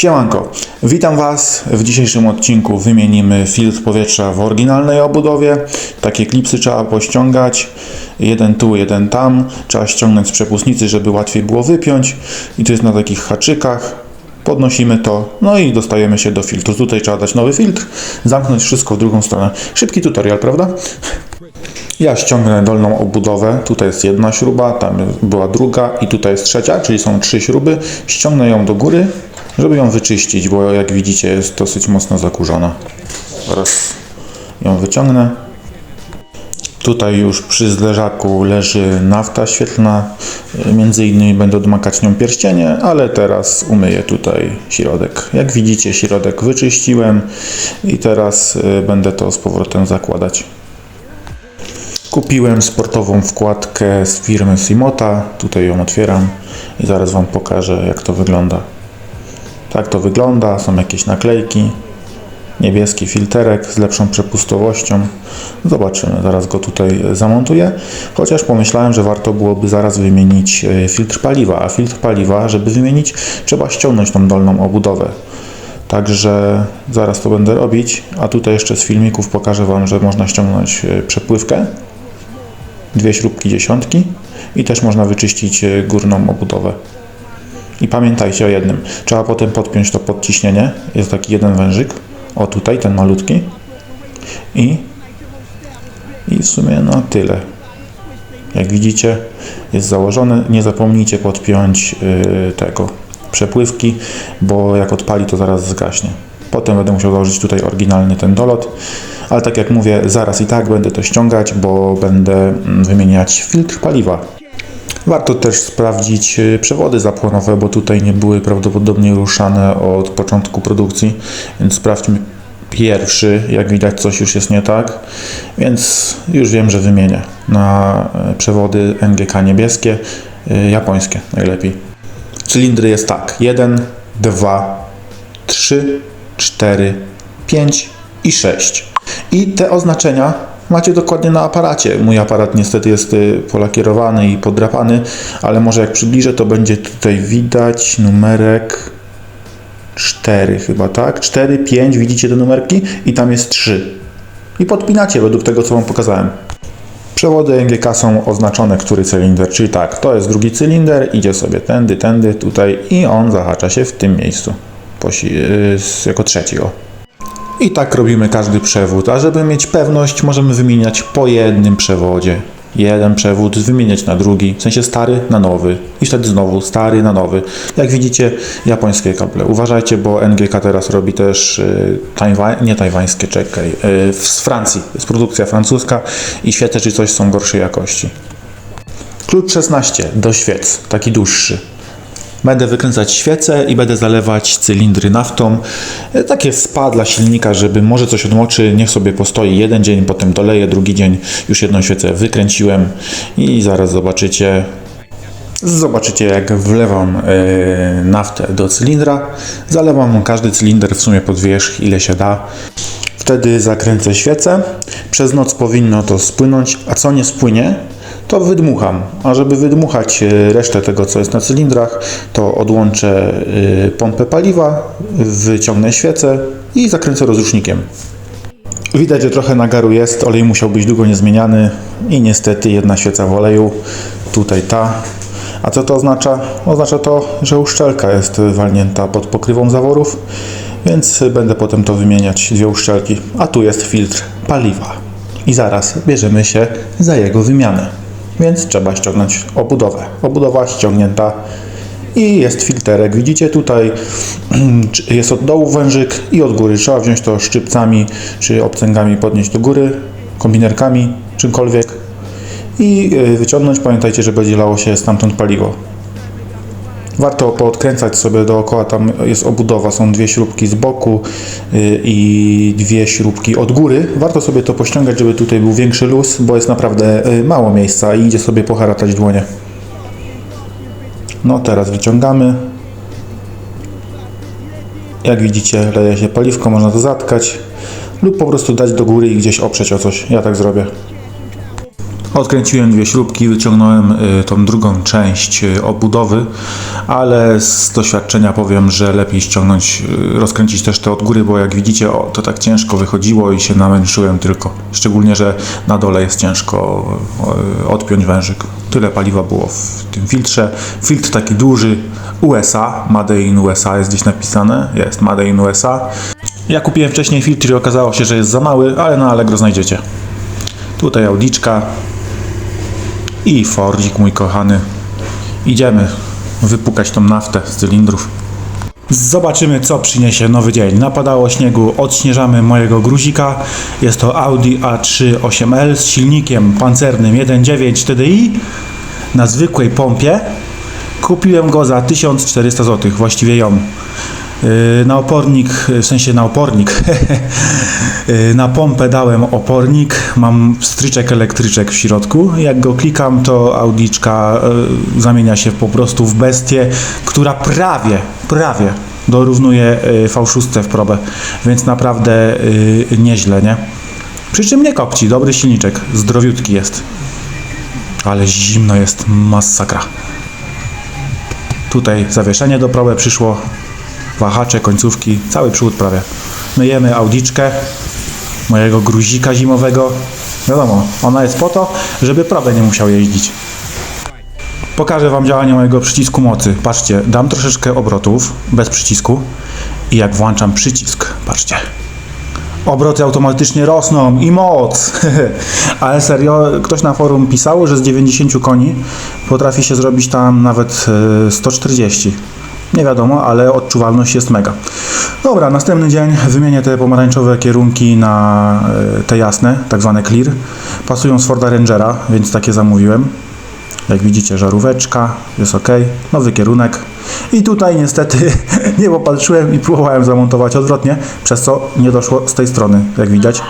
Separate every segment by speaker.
Speaker 1: Siemanko, witam Was. W dzisiejszym odcinku wymienimy filtr powietrza w oryginalnej obudowie. Takie klipsy trzeba pościągać. Jeden tu, jeden tam. Trzeba ściągnąć z przepustnicy, żeby łatwiej było wypiąć. I to jest na takich haczykach. Podnosimy to, no i dostajemy się do filtru. Tutaj trzeba dać nowy filtr, zamknąć wszystko w drugą stronę. Szybki tutorial, prawda? Ja ściągnę dolną obudowę. Tutaj jest jedna śruba, tam była druga i tutaj jest trzecia, czyli są trzy śruby. Ściągnę ją do góry, żeby ją wyczyścić, bo jak widzicie jest dosyć mocno zakurzona. Teraz ją wyciągnę. Tutaj już przy zderzaku leży nafta świetlna. Między innymi będę odmakać nią pierścienie, ale teraz umyję tutaj środek. Jak widzicie środek wyczyściłem i teraz y, będę to z powrotem zakładać. Kupiłem sportową wkładkę z firmy Simota. Tutaj ją otwieram i zaraz Wam pokażę, jak to wygląda. Tak to wygląda. Są jakieś naklejki. Niebieski filterek z lepszą przepustowością. Zobaczymy, zaraz go tutaj zamontuję. Chociaż pomyślałem, że warto byłoby zaraz wymienić e, filtr paliwa. A filtr paliwa, żeby wymienić, trzeba ściągnąć tą dolną obudowę. Także zaraz to będę robić. A tutaj jeszcze z filmików pokażę Wam, że można ściągnąć e, przepływkę dwie śrubki dziesiątki i też można wyczyścić e, górną obudowę. I pamiętajcie o jednym, trzeba potem podpiąć to podciśnienie, jest taki jeden wężyk, o tutaj, ten malutki i, i w sumie no tyle. Jak widzicie jest założone, nie zapomnijcie podpiąć yy, tego przepływki, bo jak odpali to zaraz zgaśnie. Potem będę musiał założyć tutaj oryginalny ten dolot, ale tak jak mówię, zaraz i tak będę to ściągać, bo będę mm, wymieniać filtr paliwa. Warto też sprawdzić y, przewody zapłonowe, bo tutaj nie były prawdopodobnie ruszane od początku produkcji, więc sprawdźmy pierwszy, jak widać coś już jest nie tak, więc już wiem, że wymienię na y, przewody NGK niebieskie, y, japońskie najlepiej. Cylindry jest tak, 1, 2, 3, 4, 5 i 6. I te oznaczenia macie dokładnie na aparacie. Mój aparat niestety jest y, polakierowany i podrapany, ale może jak przybliżę, to będzie tutaj widać numerek 4 chyba, tak? 4, 5, widzicie te numerki? I tam jest 3. I podpinacie według tego, co Wam pokazałem. Przewody NGK są oznaczone, który cylinder, czyli tak, to jest drugi cylinder, idzie sobie tędy, tędy, tutaj i on zahacza się w tym miejscu. Yy, jako trzeci, o. I tak robimy każdy przewód, a żeby mieć pewność, możemy wymieniać po jednym przewodzie. Jeden przewód wymieniać na drugi, w sensie stary na nowy i wtedy znowu stary na nowy. Jak widzicie, japońskie kable. Uważajcie, bo NGK teraz robi też y, tajwa- nie tajwańskie, czekaj, y, z Francji. Jest produkcja francuska i świece czy coś są gorszej jakości. Klucz 16 do świec, taki dłuższy. Będę wykręcać świece i będę zalewać cylindry naftą. E, Takie spa dla silnika, żeby może coś odmoczy, niech sobie postoi jeden dzień, potem doleję, drugi dzień już jedną świecę wykręciłem i zaraz zobaczycie, Zobaczycie jak wlewam e, naftę do cylindra. Zalewam każdy cylinder w sumie pod wierzch ile się da. Wtedy zakręcę świecę. Przez noc powinno to spłynąć, a co nie spłynie, to wydmucham. A żeby wydmuchać e, resztę tego, co jest na cylindrach, to odłączę e, pompę paliwa, wyciągnę świecę i zakręcę rozrusznikiem. Widać, że trochę nagaru jest, olej musiał być długo niezmieniany i niestety jedna świeca w oleju, tutaj ta. A co to oznacza? Oznacza to, że uszczelka jest walnięta pod pokrywą zaworów, więc będę potem to wymieniać, dwie uszczelki. A tu jest filtr paliwa. I zaraz bierzemy się za jego wymianę. Więc trzeba ściągnąć obudowę. Obudowa ściągnięta i jest filterek. Widzicie tutaj jest od dołu wężyk i od góry. Trzeba wziąć to szczypcami czy obcęgami podnieść do góry, kombinerkami, czymkolwiek i y, wyciągnąć. Pamiętajcie, że będzie lało się stamtąd paliwo. Warto poodkręcać sobie dookoła, tam jest obudowa, są dwie śrubki z boku y, i dwie śrubki od góry. Warto sobie to pościągać, żeby tutaj był większy luz, bo jest naprawdę y, mało miejsca i idzie sobie poharatać dłonie. No teraz wyciągamy. Jak widzicie, leje się paliwko, można to zatkać lub po prostu dać do góry i gdzieś oprzeć o coś. Ja tak zrobię. Odkręciłem dwie śrubki, wyciągnąłem y, tą drugą część y, obudowy, ale z doświadczenia powiem, że lepiej ściągnąć, y, rozkręcić też te od góry, bo jak widzicie, o, to tak ciężko wychodziło i się namęczyłem tylko. Szczególnie, że na dole jest ciężko odpiąć wężyk. Tyle paliwa było w tym filtrze. Filtr taki duży USA, Made in USA jest gdzieś napisane, jest Made in USA. Ja kupiłem wcześniej filtr i okazało się, że jest za mały, ale na Allegro znajdziecie. Tutaj audiczka i Fordzik mój kochany. Idziemy wypukać tą naftę z cylindrów. Zobaczymy, co przyniesie nowy dzień. Napadało śniegu, odśnieżamy mojego gruzika. Jest to Audi A3 8L z silnikiem pancernym 1.9 TDI na zwykłej pompie. Kupiłem go za 1400 zł, właściwie ją. Yy, Na opornik, w sensie na opornik, Yy, na pompę dałem opornik, mam stryczek elektryczek w środku. Jak go klikam, to audiczka yy, zamienia się po prostu w bestię, która prawie, prawie dorównuje yy, V6 w probę, więc naprawdę nieźle, nie? Przy czym nie kopci, dobry silniczek, zdrowiutki jest. Ale zimno jest, masakra. Tutaj zawieszenie do proby przyszło, wahacze, końcówki, cały przód prawie. Myjemy audiczkę mojego gruzika zimowego. Wiadomo, ona jest po to, żeby probę nie musiał jeździć. Pokażę Wam działanie mojego przycisku mocy. Patrzcie, dam troszeczkę obrotów bez przycisku i jak włączam przycisk, patrzcie. Obroty automatycznie rosną i moc. Ale serio, ktoś na forum pisał, że z 90 koni potrafi się zrobić tam nawet e, 140. Nie wiadomo, ale odczuwalność jest mega. Dobra, następny dzień wymienię te pomarańczowe kierunki na e, te jasne, tak zwane clear. Pasują z Forda Rangera, więc takie zamówiłem. Jak widzicie, żaróweczka, jest ok, nowy kierunek. I tutaj niestety nie popatrzyłem i próbowałem zamontować odwrotnie, przez co nie doszło z tej strony, jak widać.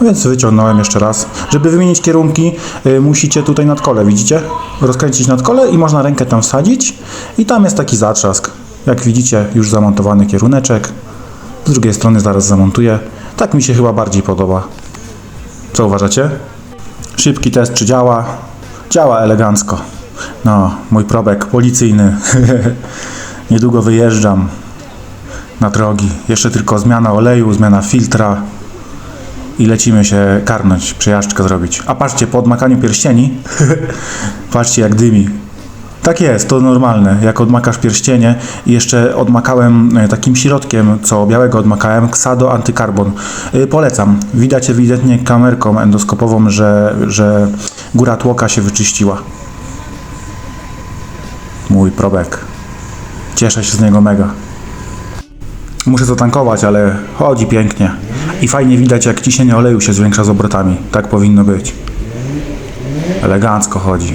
Speaker 1: No więc wyciągnąłem jeszcze raz. Żeby wymienić kierunki, y, musicie tutaj nad kole, widzicie? Rozkręcić nad kole i można rękę tam wsadzić. I tam jest taki zatrzask. Jak widzicie, już zamontowany kieruneczek. Z drugiej strony zaraz zamontuję. Tak mi się chyba bardziej podoba. Co uważacie? Szybki test, czy działa? Działa elegancko. No, mój probek policyjny. Niedługo wyjeżdżam na drogi. Jeszcze tylko zmiana oleju, zmiana filtra i lecimy się karnąć, przejażdżkę zrobić. A patrzcie, po odmakaniu pierścieni, patrzcie jak dymi. Tak jest, to normalne. Jak odmakasz pierścienie i jeszcze odmakałem e, takim środkiem, co białego odmakałem, Xado Antycarbon. Y, Polecam. Widać ewidentnie kamerką endoskopową, że, że góra tłoka się wyczyściła. Mój probek. Cieszę się z niego mega. Muszę zatankować, ale chodzi pięknie. I fajnie widać, jak ciśnienie oleju się zwiększa z obrotami. Tak powinno być. Elegancko chodzi.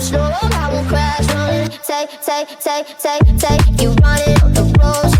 Speaker 2: You slow, I won't crash. Running, take, take, take, take, take. You running on the road,